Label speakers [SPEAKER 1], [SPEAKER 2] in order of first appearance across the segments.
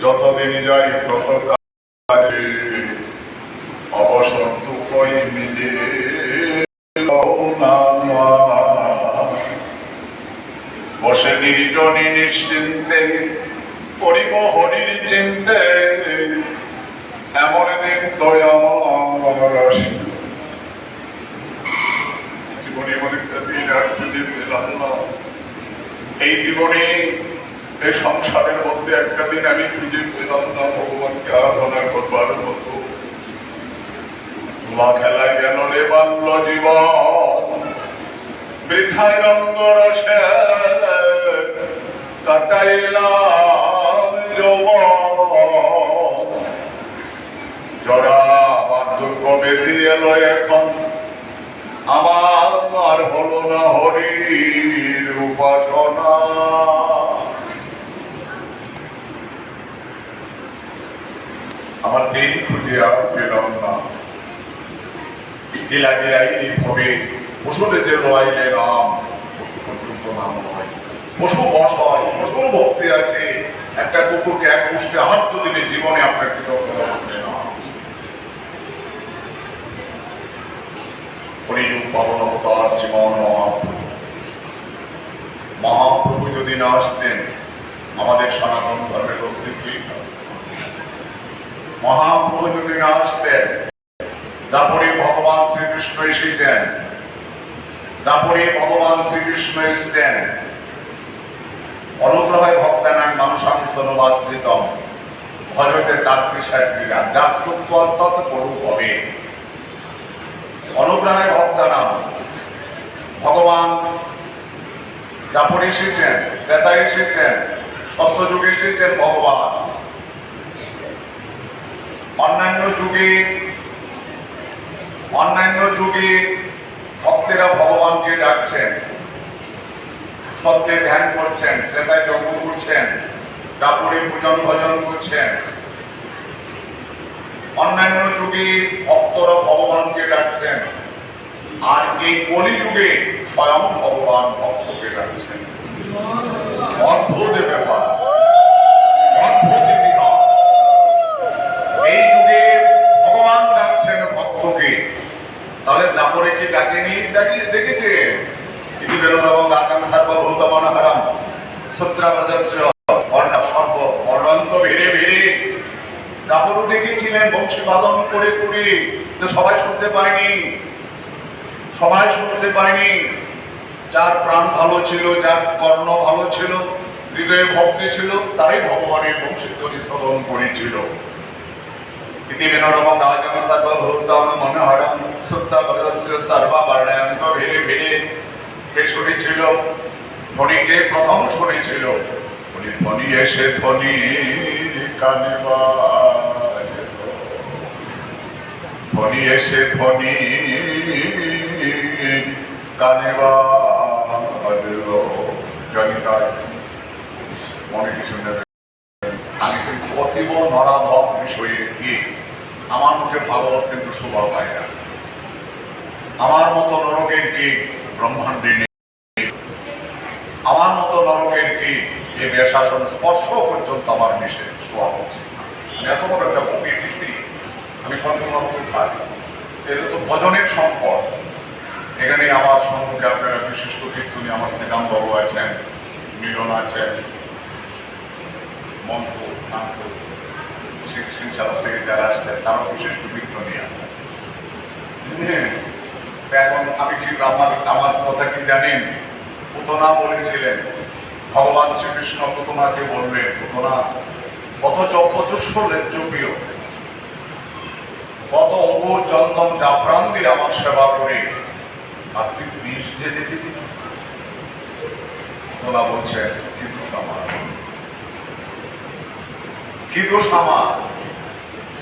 [SPEAKER 1] যতদিন যাই তত অবসর অবসর কই মিলে বসে নির্জনী নিশ্চিন্তে করিব হরির চিন্তে এমন দিন দয়ামর আসিল জীবনে এমন একটা দিন আর খুঁজে পেলাম না এই জীবনে এই সংসারের মধ্যে একটা দিন আমি খুঁজে পেলাম না, ভগবানকে আরাধনা করবার মতো। ধোয়া খেলায় গেল রে বাল্য জীবন, বৃথায় রঙ্গ রসে কাটাইলাম যৌবন। জরা বার্ধক্য বেঁধে এলো এখন, আমার আর হলো না হরির উপাসনা আমার দিন খুঁজিয়া পেলাম না জেলাকে আইনি ভবে পশুরে যে রয়াইলে পশু পর্যন্ত নাম হয় পশু পশুর ভক্তি আছে একটা কুকুরকে এক আহার্য দিলে জীবনে আপনার না পাবন অবতার শ্রীমান মহাপ্রভু মহাপ্রভু যদি না আসতেন, আমাদের সনাতন ধর্মের অস্তিত্বই। মহাপ্রভু যদি না আসতেন তারপরে ভগবান শ্রীকৃষ্ণ এসেছেন। তারপরে ভগবান শ্রীকৃষ্ণ এসেছেন। অনুগ্রহে ভক্তানাং মানুষান্তনবাশ্রিত ভজতে তাত্রিসার ক্রীড়া যা শ্রুত অর্থাৎ করু হবে। অনুগ্রহে ভক্তানাম। ভগবান তারপরে এসেছেন ক্রেতা এসেছেন সত্যযুগে এসেছেন ভগবান। অন্যান্য যুগে অন্যান্য যুগে ভক্তেরা ভগবানকে ডাকছেন, সত্যে ধ্যান করছেন ক্রেতায় যজ্ঞ করছেন, দাপুরে পূজন ভজন করছেন। অন্যান্য যুগে ভক্তরা ভগবানকে ডাকছেন, আর এই কলি যুগে স্বয়ং ভগবান ভক্তকে ডাকছেন। অদ্ভুত ব্যাপার। অদ্ভুত তাহলে দাপরে কি ডাকেনি ডাকি ডেকেছে। ইতি বেলন এবং রাজাং সার্বভৌতমন হারাম। সূত্রাবর্জস্য অর্ণ সর্ব অনন্ত ভিড়ে ভিড়ে ডেকেছিলেন, বংশী বাদন করে করে। তো সবাই শুনতে পায়নি। সবাই শুনতে পায়নি। যার প্রাণ ভালো ছিল, যার কর্ণ ভালো ছিল, হৃদয়ে ভক্তি ছিল, তারাই ভগবানের বংশীধ্বনি শ্রবণ করেছিল। ইতিবিনরমম রাজং সর্বভূতম মনোহরম সুপ্তবরস্য সর্ববর্ণায়ন্ত ভিড়ে ভিড়ে কে শুনেছিল ধ্বনিকে প্রথম শুনেছিল উনি ধ্বনি এসে ধ্বনি কানে। ধ্বনি এসে ধ্বনি কানে বাজলো। মনে কিছু নেবে কিন্তু অতীব নরাধম বিষয়ে কি আমার মুখে ভাগবত কিন্তু শোভা পায় না। আমার মতো নরকের কি ব্রহ্মাণ্ডে নেই? আমার মতো নরকের কি এ বেশাসন স্পর্শ পর্যন্ত আমার মিশে শোয়া হচ্ছে আমি এত বড় একটা কবির দৃষ্টি আমি কণ্ঠভাবকে থাকি এটা তো ভজনের সম্পদ এখানে আমার সম্মুখে আপনারা বিশিষ্ট কীর্তনী, আমার শ্রীরাম বাবু আছেন, মিলন আছেন, মন্ত্র শিক্ষা থেকে যারা আসছেন তারাও বিশেষ অভিজ্ঞ নিয়ে। হ্যাঁ, এখন আমি কি আমার আমার কথা কি জানেন? পুতনা বলেছিলেন ভগবান শ্রীকৃষ্ণ পুতনাকে বললেন পুতনা কত চপচস্য লেজ্জ কত অবুর চন্দন জাফরান দিয়ে আমার সেবা করে। আর তুই বিষ ঢেলে দিবি পুতনা বলছেন কিন্তু সমাজ কি দোষ আমার?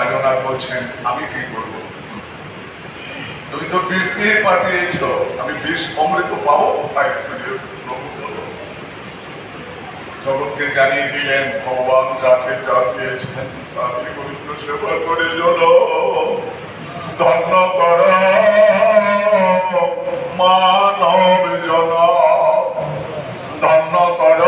[SPEAKER 1] কালীনাথ বলছেন, আমি কি করব? তুমি তো বিষ দিয়ে পাঠিয়েছ, আমি বিষ অমৃত পাবো কোথায় জগৎকে জানিয়ে দিলেন, ভগবান যাকে যা দিয়েছেন তাকে গুরুত্ব সেবা করে জন্য ধন্য কর মানব জন ধন্য কর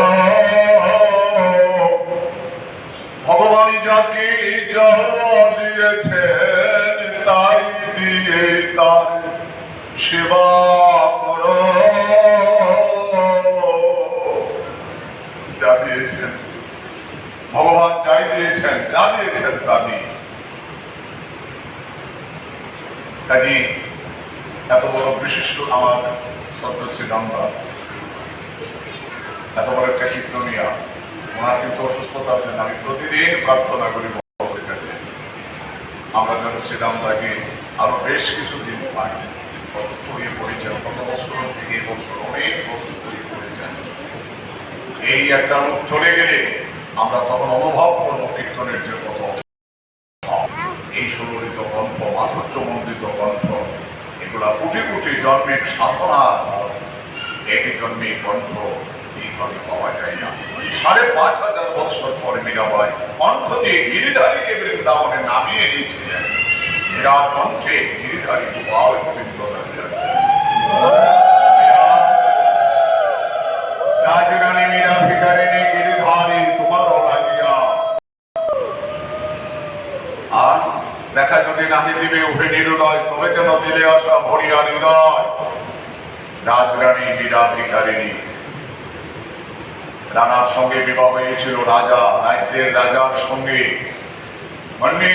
[SPEAKER 1] তা দিয়ে কাজী এত বড় বিশিষ্ট আমার সদস্য নাম্বার এত বড় একটা কীর্তনিয়া ওনার কিন্তু অসুস্থতার জন্য আমি প্রতিদিন প্রার্থনা করি আমরা যেন শ্রীরামদাকে আরও বেশ কিছু দিন পাই। অসুস্থ হয়ে পড়েছেন কত বছর থেকে বছর অনেক অসুস্থ হয়ে পড়েছেন এই একটা লোক চলে গেলে আমরা তখন অনুভব করব কীর্তনের যে কত এই সুললিত গ্রন্থ মাধুর্যমণ্ডিত গ্রন্থ এগুলা কোটি কোটি জন্মের সাধনার ফল। এক জন্মে গ্রন্থ এইভাবে পাওয়া যায় না। সাড়ে পাঁচ হাজার বৎসর পরে মীরাবাই কণ্ঠ দিয়ে গিরিধারীকে বৃন্দাবনে নামিয়ে দিয়েছিলেন মীরা কণ্ঠে গিরিধারী গোপাল গোবিন্দ দাঁড়িয়ে রাজরানী মীরা ভিকারিণী গিরিধারী, তোমারও লাগিয়া। আর দেখা যদি নাহি দিবে, উভে নিরুদয়, তবে কেন দিলে আসা ভরিয়া হৃদয় রাজরানী মীরা রানার সঙ্গে বিবাহ হয়েছিল রাজা, রাজ্যের রাজার সঙ্গে। মানে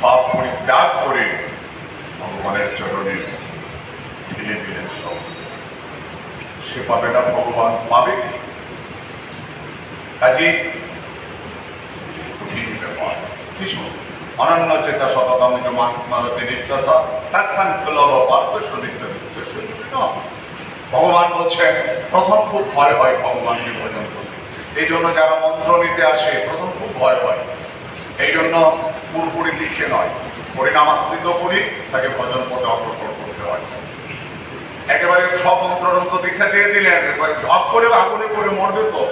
[SPEAKER 1] সব পরিত্যাগ করে ভগবানের চরণে সব। সে পাবে না, ভগবান পাবে। কাজে কঠিন ব্যাপার। কিছু অনন্য চেতা শততম মান স্মারতে নিত্যসা নিত্য ভগবান বলছেন, প্রথম খুব ভয় হয় ভগবানকে ভজন করতে এই জন্য যারা মন্ত্র নিতে আসে, প্রথম খুব ভয় হয়। এই জন্য পুরোপুরি লিখে নয়। পরিণামাশ্রিত করি, তাকে ভজন পথে অগ্রসর করতে হয়। একেবারে সব মন্ত্রতন্ত্র দীক্ষা দিয়ে দিলেন ঝপ করে আগুনে করে মরবে তো।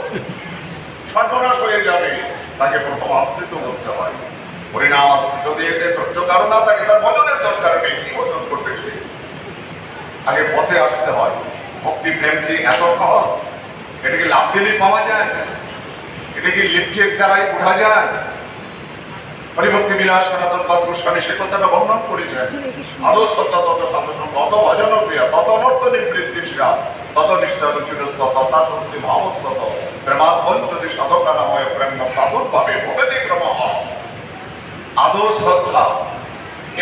[SPEAKER 1] সর্বনাশ হয়ে যাবে, তাকে প্রথম আশ্রিত করতে হয়। পরিণাম আশ্রিত এতে ধৈর্য কারণ না থাকে, তার ভজনের দরকার কি ভজন করবে? আগে পথে আসতে হয়। ভক্তি প্রেম কি এত সহজ? এটা কি লাভ দিলেই পাওয়া যায়? এটা কি লিফটের দ্বারাই বোঝা যায়? হরিভক্তি বিলাস, সনাতন পাদ গোস্বামী সে কথাটা বর্ণন করেছেন। আরও শ্রদ্ধা তত সাধসঙ্গ অত ভজন প্রিয়া, তত অনর্থ নিবৃত্তি শ্রা তত নিষ্ঠা রুচিরস্ত তথা শক্তি ভাবস্তত প্রেমাত্মন যদি সাধকানাময় প্রেম প্রাদুর্ভাবে ভবেতি ক্রম আদৌ শ্রদ্ধা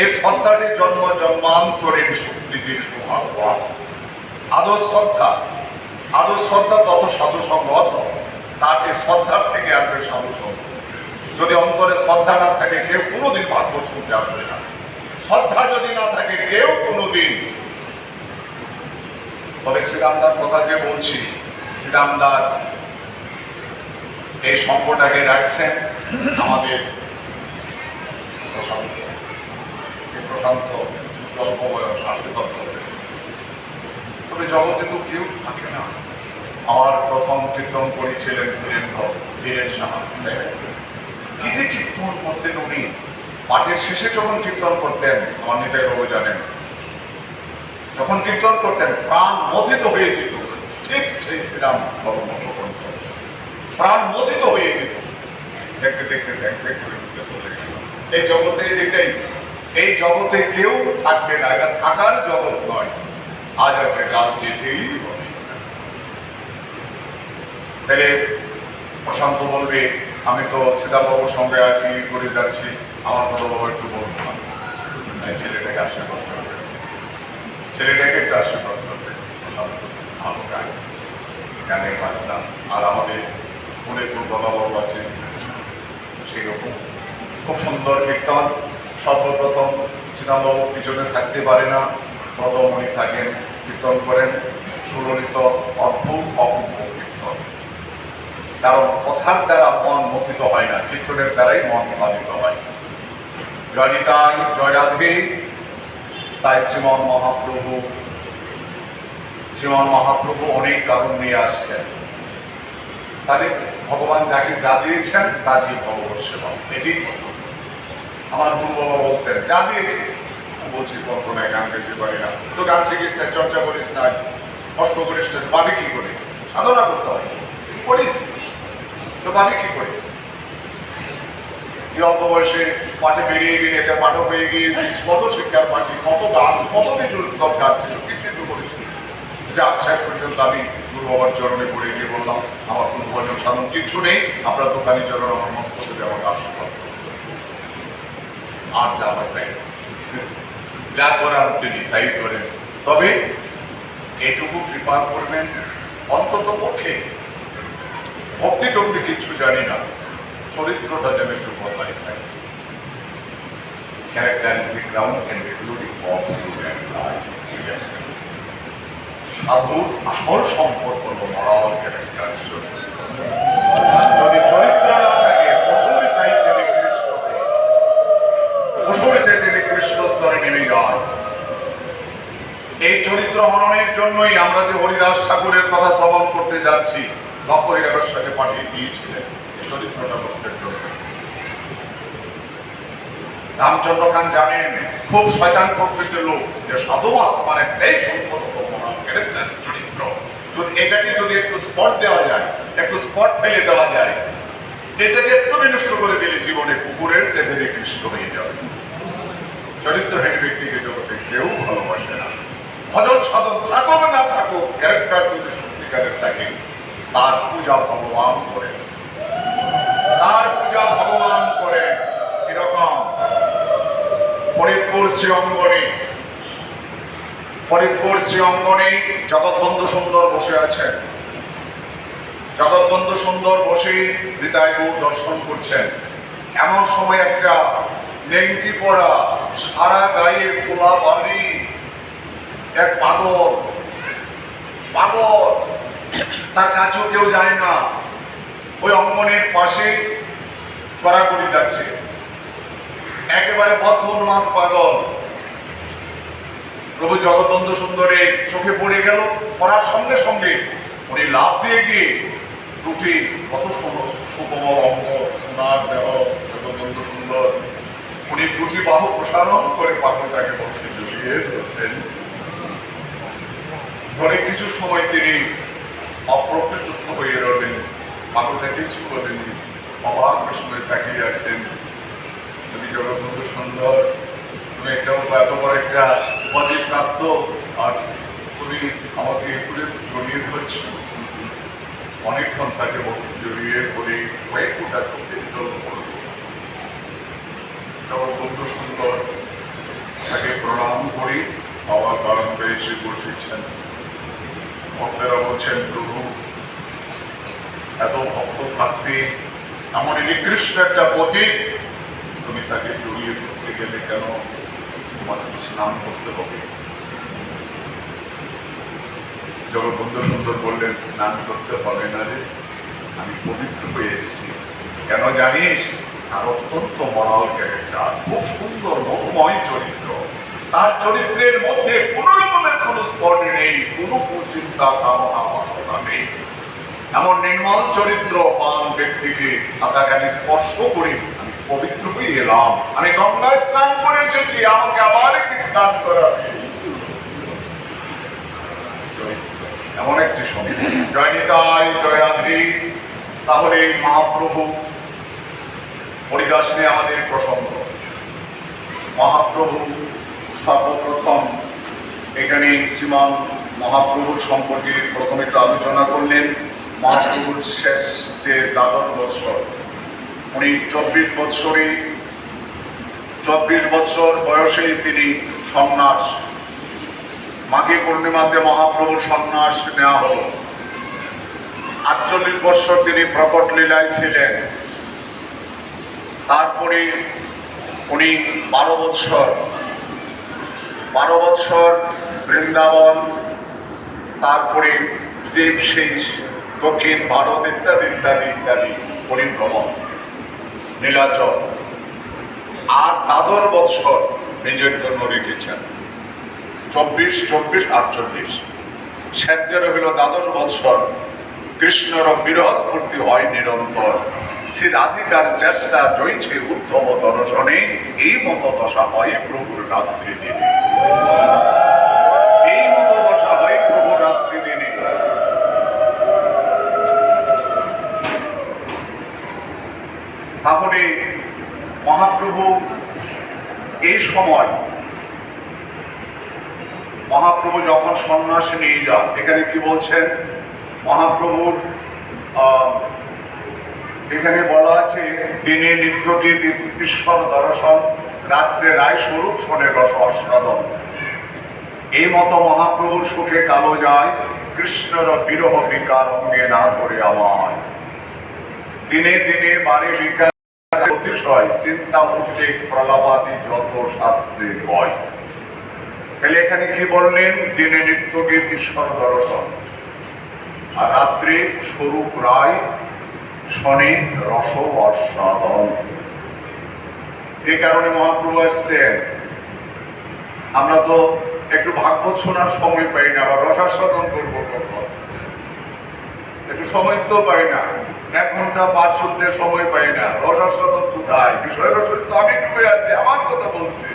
[SPEAKER 1] এই শ্রদ্ধাটি জন্ম জন্মান্তরের সুপ্রীতির সৌভাগ্য। আদৌ শ্রদ্ধা? আদৌ শ্রদ্ধা তত সাধু সঙ্গ তাকে শ্রদ্ধার থেকে আসবে সাধু সঙ্গ যদি অন্তরে শ্রদ্ধা না থাকে, কেউ কোনোদিন ভাগ্য ছুটে আসবে না। শ্রদ্ধা যদি না থাকে, কেউ কোনোদিন। তবে শ্রীরামদার কথা যে বলছি, শ্রীরামদার, এই সঙ্গটাকে রাখছেন আমাদের এই প্রশান্ত অল্প বয়স আশি বছর। তবে জগতে কেউ থাকে না। আমার প্রথম কীর্তন করেছিলেন ধীরেন ধীরেন সাহা? কি যে কীর্তন করতেন উনি? পাঠের শেষে যখন কীর্তন করতেন, আমার নিতাই বাবু জানেন, যখন কীর্তন করতেন, প্রাণ মথিত হয়ে যেত। ঠিক সেই শ্রীরাম বাবু প্রাণ মথিত হয়ে যেত। দেখতে দেখতে দেখতে করে। এই জগতে এটাই এই জগতে কেউ থাকবে না, এটা থাকার জগৎ নয়। আজ আছে কাল যেতেই হবে। তাহলে প্রশান্ত বলবে, আমি তো সীতাবাবুর সঙ্গে আছি করে যাচ্ছি, আমার বড় বাবা একটু বলব না এই ছেলেটাকে আশীর্বাদ করবে। ছেলেটাকে একটু আশীর্বাদ করবে। প্রশান্ত, ভালো গান গানের বাজনা আর আমাদের ফরিদপুর বাবাবাবু আছে। সেই রকম। খুব সুন্দর কীর্তন। সর্বপ্রথম শ্রীরামবাবু পিছনে থাকতে পারে না। প্রথমণি থাকেন, কীর্তন করেন। সুললিত অদ্ভুত অপূর্ব কীর্তন। কারণ কথার দ্বারা মন মথিত হয় না, কীর্তনের দ্বারাই মন প্লাবিত হয়। জয় নিতাই তাই শ্রীমন মহাপ্রভু শ্রীমন মহাপ্রভু অনেক কারণ নিয়ে আসছেন। তাহলে ভগবান যাকে যা দিয়েছেন তা দিয়ে ভগবত সেবা? এটি আমার গুরু বাবা বলতেন যা দিয়েছে, বলছি কল্পনায় গান গাইতে পারি না। তো গান শিখিস না, চর্চা করিস না, কষ্ট করিস না পাবি কি করে? সাধনা করতে হয়। করিস। তো পাবি কি করে? অল্প বয়সে পাঠে বেরিয়ে গেলে এটা পাঠক হয়ে গিয়েছিস, কত শিক্ষার পাঠি, কত গান, কত কিছু দরকার ছিল কিন্তু করিস। যা, শেষ পর্যন্ত আমি গুরু বাবার চরণে পড়ে গিয়ে বললাম, আমার কোনো ভজন সাধন কিছু নেই, আপনার দোকানি চরণ আমার মস্তকে দেওয়ার আশীর্বাদ। আর যা তাই। যা করার তিনি তাই করেন। তবে এটুকু কৃপা করবেন, অন্তত পক্ষে ভক্তি টক্তি কিছু জানি না, চরিত্রটা যেন একটু বদলাই থাকে সাধুর আসল সম্পর্ক হল মরাল ক্যারেক্টার যদি চরিত্র না থাকে পশুর চাইতে নিকৃষ্টকে পশুর চাইতে নিকৃষ্ট নেমে যায় এই চরিত্র হননের জন্যই আমরা যে হরিদাস ঠাকুরের কথা শ্রবণ করতে যাচ্ছি সাথে পাঠিয়ে দিয়েছিলেন এই চরিত্রটা নষ্টের জন্য। রামচন্দ্র খান জানেন, খুব শয়তান প্রকৃতির লোক, যে একটাই সম্পদ ক্যারেক্টার চরিত্র। যদি এটাকে যদি একটু স্পট দেওয়া যায়, একটু স্পট ফেলে দেওয়া যায়, এটাকে একটু বিনষ্ট করে দিলে জীবনে কুকুরের চেয়ে নিকৃষ্ট হয়ে যাবে। চরিত্রহীন ব্যক্তিকে জগতে কেউ ভালোবাসে না। ভজন সাধন থাকুক না থাকুক, ক্যারেক্টার যদি সত্যিকারের থাকে, তার পূজা ভগবান করেন। তার পূজা ভগবান করেন, এরকম ফরিদপুর শ্রী অঙ্গনে ফরিদপুর শ্রী অঙ্গনে জগৎবন্ধু সুন্দর বসে আছেন। জগৎবন্ধু সুন্দর বসে হৃদয়পুর দর্শন করছেন। এমন সময় একটা নেংটি পড়া সারা গায়ে খোলা বালি, এক পাগল পাগল। তার কাছেও কেউ যায় না। ওই অঙ্গনের পাশে কড়াকড়ি যাচ্ছে। একেবারে বদ্ধ পাগল। প্রভু জগৎবন্ধু সুন্দরের চোখে পড়ে গেল, পড়ার সঙ্গে সঙ্গে উনি লাভ দিয়ে গিয়ে দুটি কত সুকোমল অঙ্গ, সোনার দেহ জগৎবন্ধু সুন্দর উনি দুটি বাহু প্রসারণ করে পাগলটাকে পক্ষে জড়িয়ে ধরতেন। ধরে কিছু সময় তিনি অপ্রকৃতস্থ হয়ে রবেন পাগলটা কিছু বলেননি। অবাক প্রশ্নে তাকিয়ে আছেন। তুমি জগৎবন্ধু সুন্দর। তুমি এটাও এত বড় একটা উপাধি প্রাপ্ত। আর তুমি আমাকে একটু জড়িয়ে ধরছ। অনেকক্ষণ তাকে জড়িয়ে ধরে কয়েক ফোটা চোখে জল পড়ল সুন্দর। তাকে প্রণাম করি আবার বারান্দা এসে বসেছেন। ভক্তেরা বলছেন, প্রভু, এত ভক্ত থাকতে এমন নিকৃষ্ট তুমি তাকে জড়িয়ে ধরতে গেলে কেন তোমাকে স্নান করতে হবে? জগৎবন্ধু সুন্দর বললেন, স্নান করতে হবে না রে, আমি পবিত্র হয়ে এসেছি। কেন জানিস? তার অত্যন্ত মরাল ক্যারেক্টার খুব সুন্দর মধুময় চরিত্র। তার চরিত্রের মধ্যে কোন রকমের কোনো স্পট নেই, কোনো চিন্তা কামনা বাসনা নেই। এমন নির্মল চরিত্র পান ব্যক্তিকে তাকে আমি স্পর্শ করি, আমি পবিত্র হয়ে এলাম। আমি গঙ্গায় স্নান করে এসেছি আমাকে আবার একটি স্নান করাবে। এমন একটি সময় জয় নিতাই, জয় রাধে। তাহলে মহাপ্রভু হরিদাস নিয়ে আমাদের প্রসঙ্গ। মহাপ্রভু সর্বপ্রথম এখানে শ্রীমান মহাপ্রভুর সম্পর্কে প্রথমে একটু আলোচনা করলেন। মহাপ্রভুর শেষ যে দ্বাদশ বৎসর, উনি চব্বিশ বৎসরে চব্বিশ বৎসর বয়সেই তিনি সন্ন্যাস। মাঘী পূর্ণিমাতে মহাপ্রভুর সন্ন্যাস নেওয়া হল। আটচল্লিশ বৎসর তিনি প্রকট লীলায় ছিলেন। তারপরে উনি বারো বৎসর বারো বৎসর বৃন্দাবন, তারপরে যে সেই দক্ষিণ ভারত ইত্যাদি ইত্যাদি ইত্যাদি পরিভ্রমণ নীলাচল। আর দ্বাদশ বৎসর নিজের জন্য রেখেছেন। চব্বিশ চব্বিশ, আটচল্লিশ। স্যাজ্যের হইল দ্বাদশ বৎসর। কৃষ্ণর বিরহস্ফূর্তি হয় নিরন্তর। শ্রী রাধিকার চেষ্টা জয়ছে উদ্ধব দর্শনে, এই মত দশা হয় প্রভুর রাত্রি দিনে। এই মত দশা হয় প্রভুর রাত্রি দিনে। তাহলে মহাপ্রভু এই সময়, মহাপ্রভু যখন সন্ন্যাস নিয়ে যান, এখানে কি বলছেন? মহাপ্রভুর এখানে বলা আছে, দিনে নিত্যগীত ঈশ্বর দর্শন, রাত্রে রায় স্বরূপ শোনে রস অস্বাদন এই মতো মহাপ্রভুর সুখে কালো যায়, কৃষ্ণর বিরহ বিকার অঙ্গে না ধরে আমায়। দিনে দিনে বারে বিকার অতিশয়, চিন্তা, উদ্বেগ, প্রলাপাদি যত শাস্ত্রে কয় তাহলে এখানে কি বললেন? দিনে নিত্যগীত ঈশ্বর দর্শন। আর রাত্রে স্বরূপ রায় শনি, রস অস্বাদন যে কারণে মহাপ্রভু আসছেন আমরা তো একটু ভাগবত শোনার সময় পাই না, আবার রসাস্বাদন করব কখন? একটু সময় তো পাই না, এক ঘণ্টা পাঠ শুনতে সময় পাই না, রসাস্বাদন কোথায়? বিষয় রসের তো আমি ডুবে আছি, আমার কথা বলছে।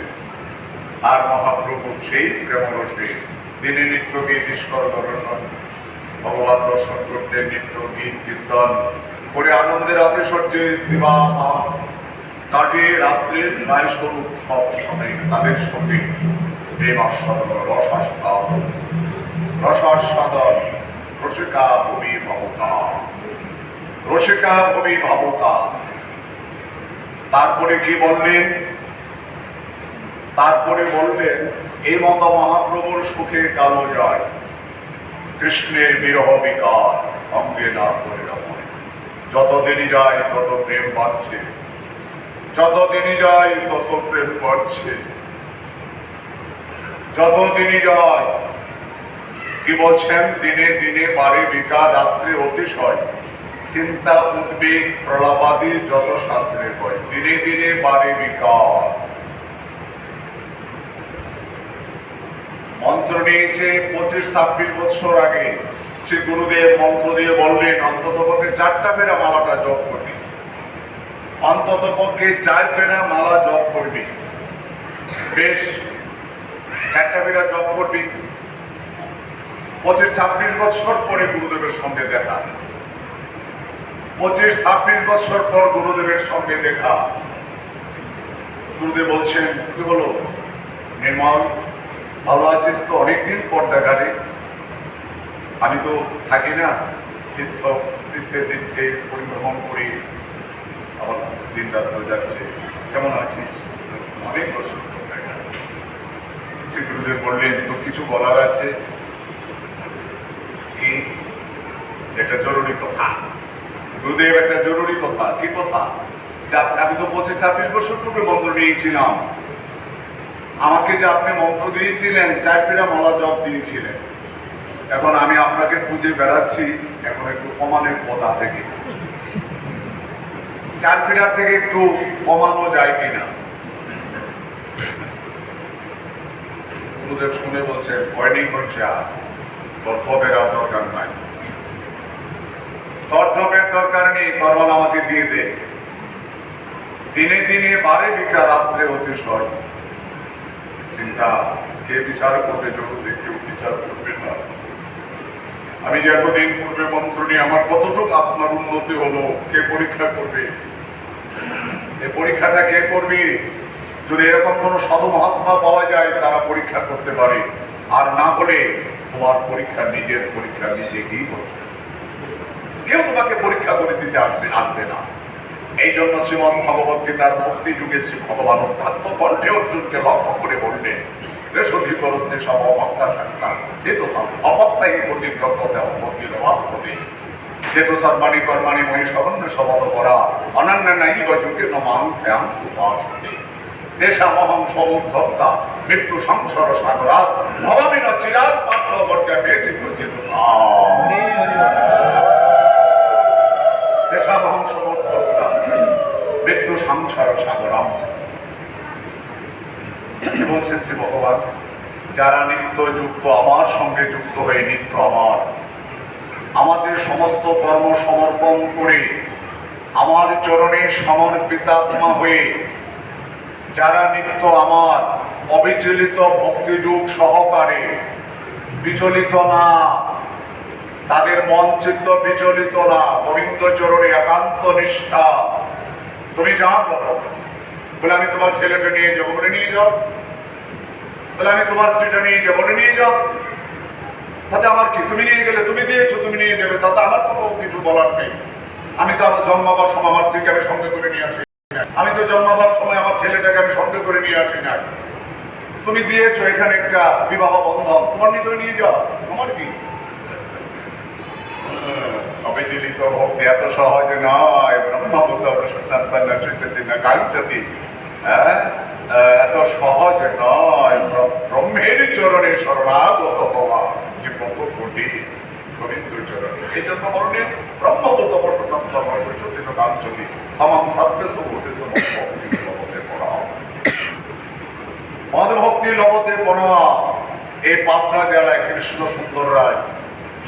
[SPEAKER 1] আর মহাপ্রভু সেই প্রেম রসে দিনে নিত্য গীত, ঈশ্বর দর্শন, ভগবান দর্শন করতে নিত্য গীত, কীর্তন। করে আনন্দের আতিশয্যে দিবা কাটিয়ে রাত্রে ন্যায় স্বরূপ সব সময় তাদের সঙ্গে প্রেম আস্বাদন রসাস্বাদন রসাস্বাদন, রসিকা ভূমি ভবতা। রসিকা ভূমি ভবতা। তারপরে কি বললেন? তারপরে বললেন, এই মতো মহাপ্রভুর সুখে কালো যায় কৃষ্ণের বিরহ বিকার, অঙ্গে না করে যত দিনই যায়, তত প্রেম বাড়ছে। যত দিনই যায়, তত প্রেম বাড়ছে। যত দিনই যায়, কি বলছেন? দিনে দিনে বাড়ে বিকার রাত্রে অতিশয়। চিন্তা, উদ্বেগ প্রলাপাদি যত শাস্ত্রে হয় দিনে দিনে বাড়ে বিকার মন্ত্র নিয়েছে পঁচিশ ছাব্বিশ বছর আগে। শ্রী গুরুদেব মন্ত্র দিয়ে বললেন, অন্তত পক্ষে চারটা পেরা মালাটা জপ করবি। অন্তত পক্ষে চার ফেরা মালা জপ করবি। বেশ, চারটা ফেরা জপ করবি। পঁচিশ ছাব্বিশ বছর পরে গুরুদেবের সঙ্গে দেখা। পঁচিশ ছাব্বিশ বছর পর গুরুদেবের সঙ্গে দেখা। গুরুদেব বলছেন, কি হলো? নির্মল, ভালো আছিস তো? অনেকদিন পর দেখা রে। আমি তো থাকি না, তীর্থ, তীর্থে তীর্থে পরিভ্রমণ করি। আমার দিন রাত হয়ে যাচ্ছে। কেমন আছিস? অনেক বছর পর দেখা। শ্রী গুরুদেব বললেন, তোর কিছু বলার আছে? কি? এটা জরুরি কথা। গুরুদেব, একটা জরুরি কথা। কি কথা? যা, আমি তো পঁচিশ ছাব্বিশ বছর পূর্বে মন্ত্র নিয়েছিলাম আমাকে যে আপনি মন্ত্র দিয়েছিলেন, চার পিড়া মালা জপ দিয়েছিলেন। এখন আমি আপনাকে খুঁজে বেড়াচ্ছি, এখন একটু কমানোর পথ আছে কি? চার পিড়ার থেকে একটু কমানো যায় কিনা? গুরুদেব শুনে বলছে ভয়নি করছে আর তোর ফবের দরকার নাই। তোর জবের দরকার নেই তরল আমাকে দিয়ে দে। দিনে দিনে বারে বিকা রাত্রে অতিশয়। চিন্তা, কে বিচার করবে জগতে কেউ বিচার করবে না। আমি যে এতদিন পূর্বে মন্ত্র নিয়ে আমার কতটুকু আপনার উন্নতি হলো, কে পরীক্ষা করবে? এ পরীক্ষাটা কে করবে? যদি এরকম কোনো সাধু মহাত্মা পাওয়া যায়, তারা পরীক্ষা করতে পারে। আর না হলে তোমার পরীক্ষা নিজের পরীক্ষা নিজেকেই হবে। কেউ তোমাকে পরীক্ষা করে দিতে আসবে আসবে না। এই জন্য শ্রীমদ ভগবত গীতার ভক্তি যুগে শ্রী ভগবান অধ্যাত্ম কণ্ঠে অর্জুনকে লক্ষ্য করে বললেন রেশধি করস্তে সব অপক্তা সাক্ষাৎ চেত অপক্তাই চেত সর্বাণী কর্মাণী করা অনন্য নাই নমাং উপাসতে। তেষামহং সমুদ্ধক্তা মৃত্যু সংসার সাগরাত। ভবামী চিরাত পেয়েছি তো। যেত দেশাবহং সমর্থকরা মৃত্যু সংসার বলছেন ভগবান, যারা নিত্য যুক্ত, আমার সঙ্গে যুক্ত হয়ে নিত্য আমার, আমাদের সমস্ত কর্ম সমর্পণ করে আমার চরণে সমর্পিতাত্মা হয়ে যারা নিত্য আমার অবিচলিত ভক্তিযুগ সহকারে বিচলিত না, তাদের মন চিত্ত বিচলিত না, গোবিন্দ চরণে একান্ত নিষ্ঠা। তুমি যা করো বলে, আমি তোমার ছেলেটা নিয়ে যাব। বলে, নিয়ে যাও। বলে, আমি তোমার স্ত্রীটা নিয়ে যাব। বলে, নিয়ে যাও। তাতে আমার কি? তুমি নিয়ে গেলে, তুমি দিয়েছ, তুমি নিয়ে যাবে। তাতে আমার তো কিছু বলার নেই। আমি তো আমার জন্মাবার সময় আমার স্ত্রীকে আমি সঙ্গে করে নিয়ে আসি। আমি তো জন্মাবার সময় আমার ছেলেটাকে আমি সঙ্গে করে নিয়ে আসি না তুমি দিয়েছ এখানে একটা বিবাহ বন্ধন। তোমার নিতে নিয়ে যাও। তোমার কি? অবিচলিত ভক্তি, এত সহজে নয়। ব্রহ্মবুদ্ধ প্রসন্নাত্মা চুচতি না কাঞ্চতি এত সহজ নয়। ব্রহ্মের চরণে শরণাগত হওয়া যে কত গোবিন্দ চরণে। এই জন্য লবতে পড়া। এই পাবনা জেলায় কৃষ্ণ সুন্দর রায়।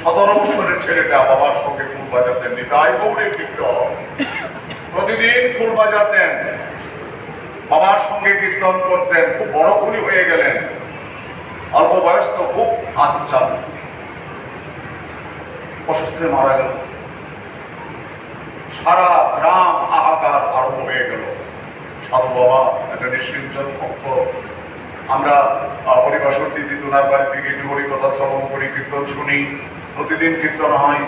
[SPEAKER 1] সতেরো বছরের ছেলেটা বাবার সঙ্গে ফুল বাজাতেন নিতাই গৌরী কীর্তন প্রতিদিন ফুল বাজাতেন বাবার সঙ্গে কীর্তন করতেন, খুব বড় কুলি হয়ে গেলেন। অল্প বয়স তো খুব হাত চাল অসুস্থে মারা গেল। সারা গ্রাম হাহাকার আরম্ভ হয়ে গেল। সাধু বাবা, একটা নিষ্কিঞ্চন ভক্ত। আমরা হরিবাসর তিথি তোনার বাড়ির দিকে একটু হরিকথা শ্রবণ করি, কীর্তন শুনি। প্রতিদিন কীর্তন হয়।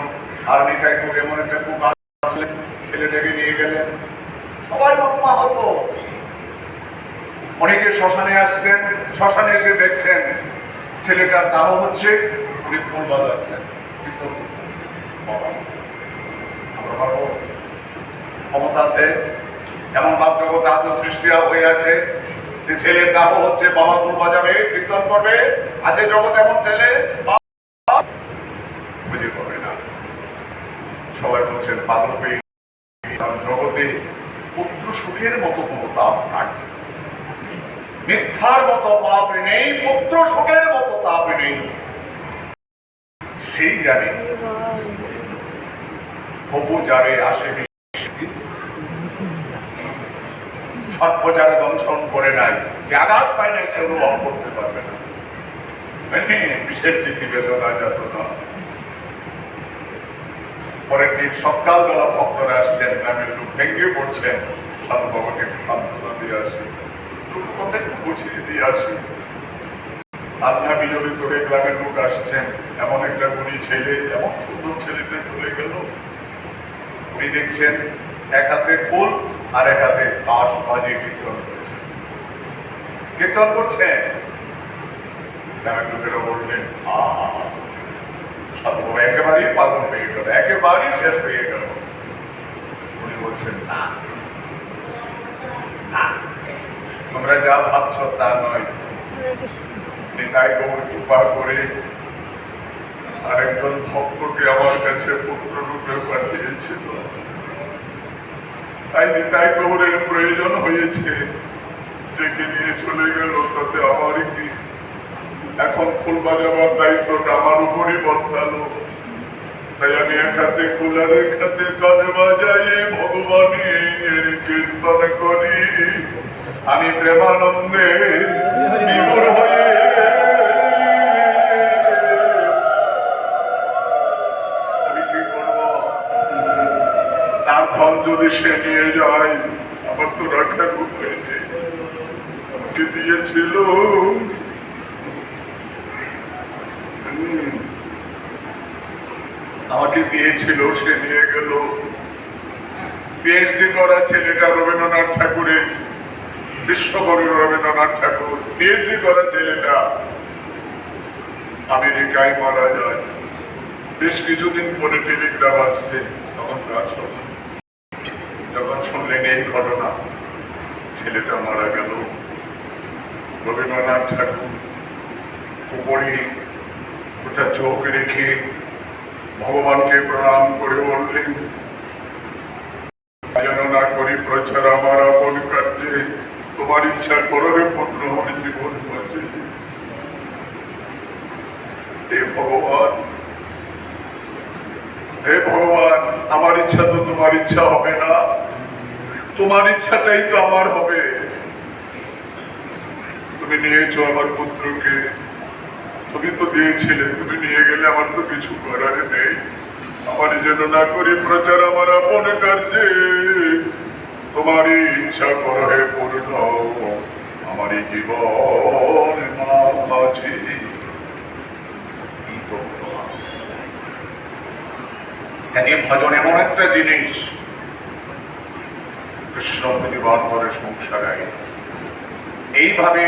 [SPEAKER 1] আর নিতাই করে এমন একটা খুব ছেলেটাকে নিয়ে গেলেন। সবাই মর্মা হতো অনেকে শ্মশানে আসছেন, শ্মশানে এসে দেখছেন ছেলেটার দাহ হচ্ছে, উনি ফুল বাজাচ্ছেন। আমরা ক্ষমতা আছে, এমন ভাব জগতে আজও সৃষ্টি হয়ে আছে যে ছেলের দাহ হচ্ছে, বাবা ফুল বাজাবে, কীর্তন করবে আছে জগৎ এমন ছেলে বুঝে পাবে না। সবাই বলছেন, পাগল পেয়ে জগতে পুত্র সুখের মতো কোনো তাপ নাই মিথ্যার মতো পাপ নেই, পুত্র সুখের মতো তাপ নেই। সেই জানে, হবু যাবে আসে যারা দংশন করে নাই, যে আঘাত পায় নাই সে অনুভব করতে পারবে না। বিশেষ চিঠি বেদনা যত না পরের দিন সকালবেলা ভক্তরা আসছেন গ্রামের লোক ভেঙে পড়ছেন একটু সান্ত্বনা দিয়ে আসি দুটো কথা একটু বুঝিয়ে দিয়ে আসি। আল্লাহ বিজড়িত হয়ে গ্রামের লোক আসছেন। এমন একটা গুণী ছেলে, এমন সুন্দর ছেলেটা চলে গেল। উনি দেখছেন এক হাতে ফুল আর এক হাতে বাঁশ বাজিয়ে কীর্তন করছে কীর্তন করছে গ্রামের লোকেরা বললেন একেবারেই পাগল হয়ে গেল, একেবারেই শেষ হয়ে গেল। উনি বলছেন, না না। তোমরা যা ভাবছ তা নয়। নিতাই কৃপা করে আরেকজন ভক্তকে আমার কাছে পুত্র রূপে পাঠিয়েছিল। তাই নিতাই গৌরের প্রয়োজন হয়েছে। ডেকে নিয়ে চলে গেল, তাতে আমারই কি? এখন ফুল বাজাবার দায়িত্বটা আমার উপরই বর্তালো হাতে ফুল এক হাতে কাজ বাজাই ভগবানের কীর্তন করি। আমি প্রেমানন্দে বিভোর হয়ে আমি কি করব? তার ধন যদি সে নিয়ে যায়, আমার তো উপায় নেই আমাকে দিয়েছিল আমাকে দিয়েছিল, সে নিয়ে গেল। পিএইচডি করা ছেলেটা রবীন্দ্রনাথ ঠাকুরের, বিশ্বকবি রবীন্দ্রনাথ ঠাকুর পিএইচডি করা ছেলেটা আমেরিকায় মারা যায়। বেশ কিছুদিন পরে টেলিগ্রাম আসছে, তখন তার সময় যখন শুনলেন এই ঘটনা, ছেলেটা মারা গেল। রবীন্দ্রনাথ ঠাকুর উপরে ওটা চোখ রেখে ভগবানকে প্রণাম করে বললেন যেন না করি, প্রচার আমার আপন কার্যে। তোমার ইচ্ছা করো হে পূর্ণ আমার জীবন বাঁচে। হে ভগবান হে ভগবান, আমার ইচ্ছা তো তোমার ইচ্ছা হবে না। তোমার ইচ্ছাটাই তো আমার হবে। তুমি নিয়েছো আমার পুত্রকে। তুমি তো দিয়েছিলে, তুমি নিয়ে গেলে আমার তো কিছু করার নেই। আমার জন্য না করি প্রচার আমার আপন কার্যে। তোমারই ইচ্ছা করো হে পূর্ণ আমারই জীবন মাঝে ভজন এমন একটা জিনিস, কৃষ্ণ প্রতিবার করে সংসারে এইভাবে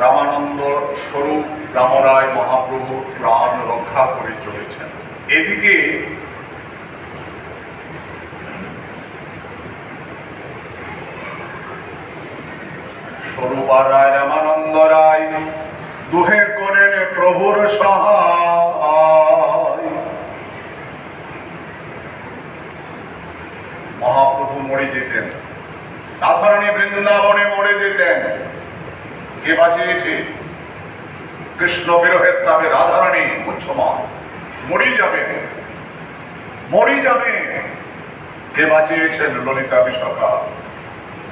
[SPEAKER 1] রামানন্দ স্বরূপ রামরায় মহাপ্রভু প্রাণ রক্ষা করে চলেছেন। এদিকে রায়, রামানন্দ রায়, দুহে করেন প্রভুর সহায়। মহাপ্রভু মরে যেতেন। রাধারানী বৃন্দাবনে মরে যেতেন। কে বাঁচিয়েছে কৃষ্ণ বিরহের তাপে রাধারানী মুচ্ছমান মরি যাবে। মরি যাবে। কে বাঁচিয়েছেন ললিতা বিশাখা?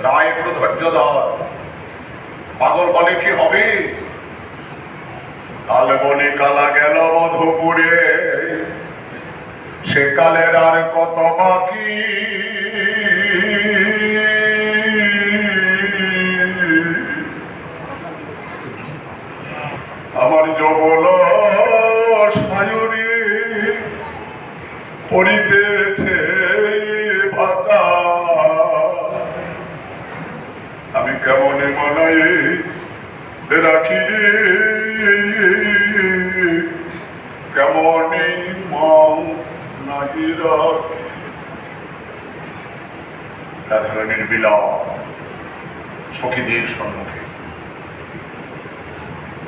[SPEAKER 1] রায় একটু ধৈর্য ধর পাগল বলে কি হবে? কাল বনে কালা গেল মধুপুরে। সে কালের আর কত বাকি? যবন সায়রে পড়িতেছে ভাটা আমি কেমন মানাই রাখি রাধারানীর বিলাপ সখীদের সম্মুখে।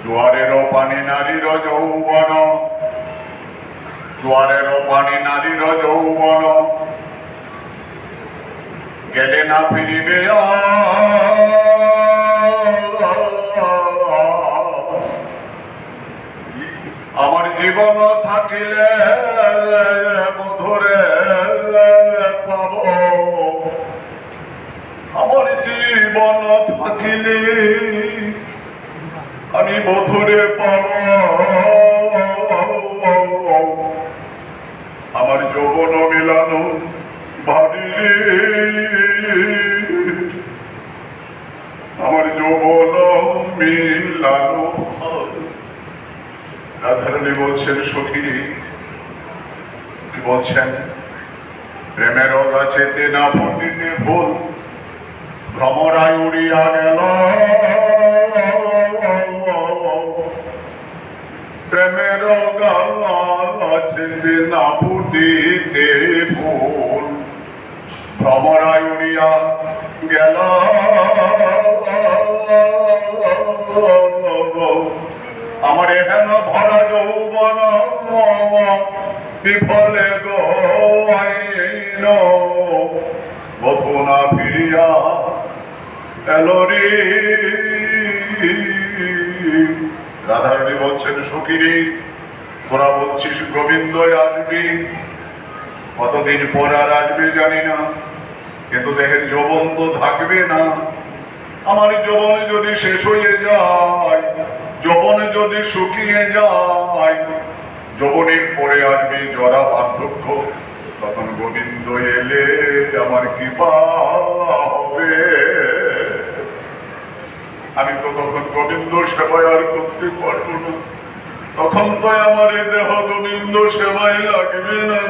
[SPEAKER 1] জোয়ারেরও পানি নারীর যৌবন। জোয়ারেরও পানি নারীর যৌবন। গেলে না ফিরিবে। আমার জীবন থাকিলে বধুরে পাব। আমার জীবন থাকিলে আমি বধুরে পাব। আমার যৌবন মিলানো ভারী আমার যৌবন মিলানো ভারী। রাধারানী বলছেন, সখী, কি বলছেন? প্রেমের গাছেতে না ফুটিতে ভুল, ভ্রমরায় উড়িয়া গেল। প্রেমের গাছেতে না ফুটিতে ভুল ভ্রমরায় উড়িয়া গেল। আমার এখানে ভরা যৌবন বিফলে গাইন বধু না ফিরিয়া এলো রে রাধারানী বলছেন, সখীরে, তোরা বলছিস, গোবিন্দই আসবি। কতদিন পর আর আসবে জানি না। কিন্তু দেহের যৌবন তো থাকবে না। আমার যৌবন যদি শেষ হয়ে যায়, যৌবন যদি শুকিয়ে যায়, যৌবনের পরে আসবে জরা বার্ধক্য। তখন গোবিন্দ এলে আমার কৃপা হবে। আমি তো তখন গোবিন্দ সেবায় আর করতে পারব না। তখন তো আমার এ দেহ গোবিন্দ সেবায় লাগবে না।